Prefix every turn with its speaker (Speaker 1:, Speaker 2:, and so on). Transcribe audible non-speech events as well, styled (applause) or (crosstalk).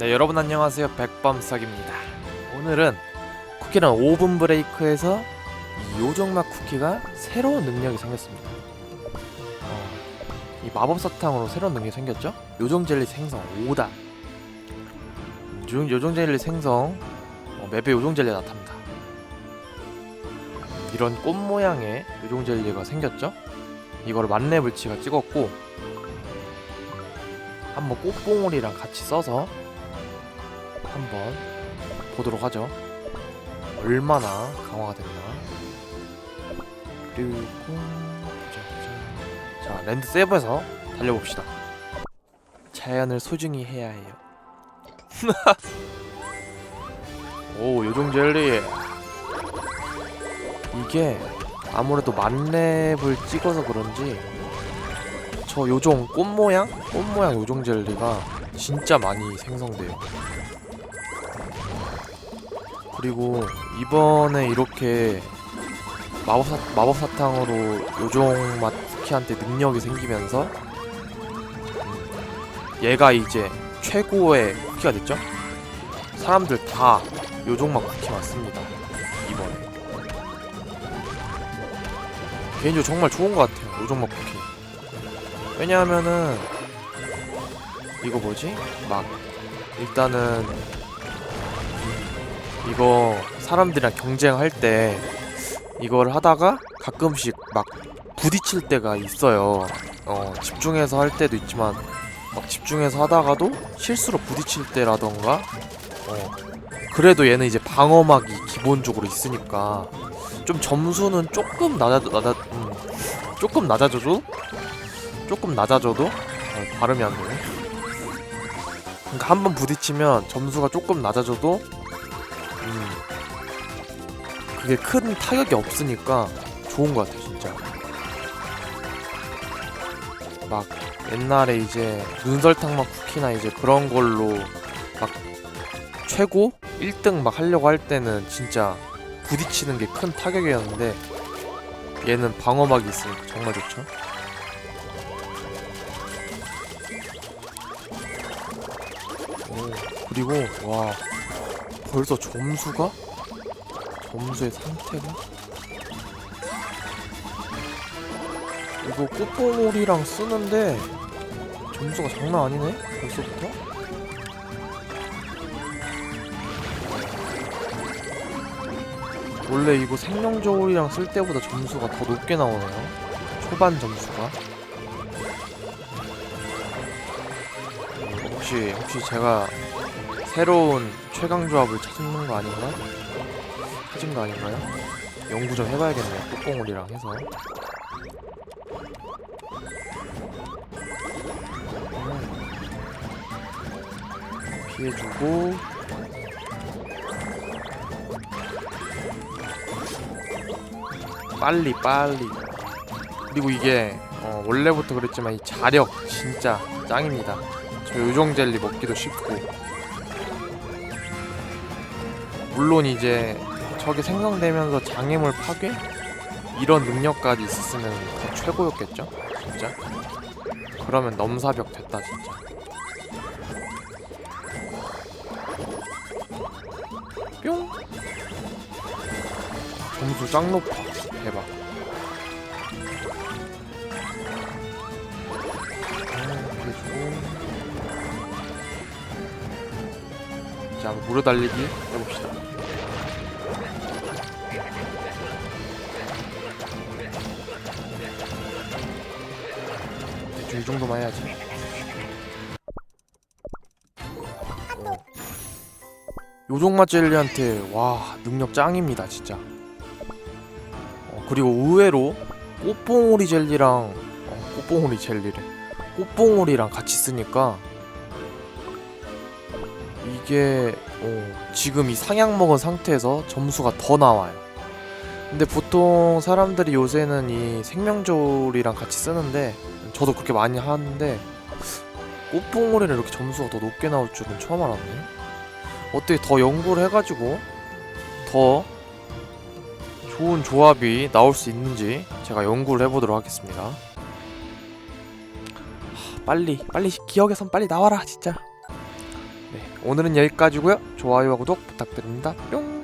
Speaker 1: 네 여러분 안녕하세요. 백범석입니다. 오늘은 쿠키런 오븐 브레이크에서 이 요정맛 쿠키가 새로운 능력이 생겼습니다. 어, 이 마법 사탕으로 새로운 능력이 생겼죠? 요정 젤리 생성 5단 요정, 요정 젤리 생성 어, 맵에 요정 젤리 나탑니다. 이런 꽃 모양의 요정 젤리가 생겼죠? 이거를 만렙을 치가 찍었고 한번 꽃봉오리랑 같이 써서 한번 보도록 하죠. 얼마나 강화가 됐나. 그리고 보자 보자. 자 랜드 세브에서 달려봅시다. 자연을 소중히 해야 해요. (laughs) 오 요정 젤리. 이게 아무래도 만렙을 찍어서 그런지 저 요정 꽃 모양 꽃 모양 요정 젤리가 진짜 많이 생성돼요. 그리고 이번에 이렇게 마법 사, 마법 사탕으로 요정 맛 쿠키한테 능력이 생기면서 음, 얘가 이제 최고의 쿠키가 됐죠. 사람들 다 요정 맛 쿠키 맞습니다. 이번에 개인적으로 정말 좋은 것 같아요. 요정 맛 쿠키. 왜냐하면은 이거 뭐지? 막 일단은 이거 사람들이랑 경쟁할 때 이걸 하다가 가끔씩 막 부딪힐 때가 있어요. 어, 집중해서 할 때도 있지만 막 집중해서 하다가도 실수로 부딪힐 때라던가 어, 그래도 얘는 이제 방어막이 기본적으로 있으니까 좀 점수는 조금 낮아 낮아 음, 조금 낮아져도 조금 낮아져도 어, 발음이 안 되네. 그러니까 한 번 부딪히면 점수가 조금 낮아져도 음, 그게 큰 타격이 없으니까 좋은 것 같아요 진짜. 막 옛날에 이제 눈설탕 맛 쿠키나 이제 그런 걸로 막 최고 1등 막 하려고 할 때는 진짜 부딪히는 게 큰 타격이었는데 얘는 방어막이 있으니까 정말 좋죠. 오 그리고 와 벌써 점수가? 점수의 상태가? 이거 꽃봉오리랑 쓰는데 점수가 장난 아니네? 벌써부터? 원래 이거 생명저울이랑 쓸 때보다 점수가 더 높게 나오네요 초반 점수가 어, 혹시 혹시 제가 새로운 최강 조합을 찾는 거 아닌가? 찾은 거 아닌가요? 연구 좀 해봐야겠네요. 꽃봉오리랑 해서. 음. 피해주고 빨리 빨리 그리고 이게 어, 원래부터 그랬지만 이 자력 진짜 짱입니다. 저 요정 젤리 먹기도 쉽고 물론 이제 저게 생성되면서 장애물 파괴? 이런 능력까지 있었으면 더 최고였겠죠? 진짜? 그러면 넘사벽 됐다 진짜. 뿅! 점수 짱 높아. 대박 자 무료 달리기 해봅시다 대충 이 정도만 해야지. 어. 요정맛 젤리한테 와 능력 짱입니다 진짜. 어, 그리고 의외로 꽃봉오리 젤리랑 어, 꽃봉오리 젤리래. 꽃봉오리랑 같이 쓰니까 이게 어, 지금 이 상향 먹은 상태에서 점수가 더 나와요. 근데 보통 사람들이 요새는 이 생명조리랑 같이 쓰는데 저도 그렇게 많이 하는데 꽃봉오리는 이렇게 점수가 더 높게 나올 줄은 처음 알았네. 어떻게 더 연구를 해가지고 더 좋은 조합이 나올 수 있는지 제가 연구를 해보도록 하겠습니다. 하, 빨리 빨리 기억에선 빨리 나와라 진짜. 네, 오늘은 여기까지고요. 좋아요와 구독 부탁드립니다. 뿅.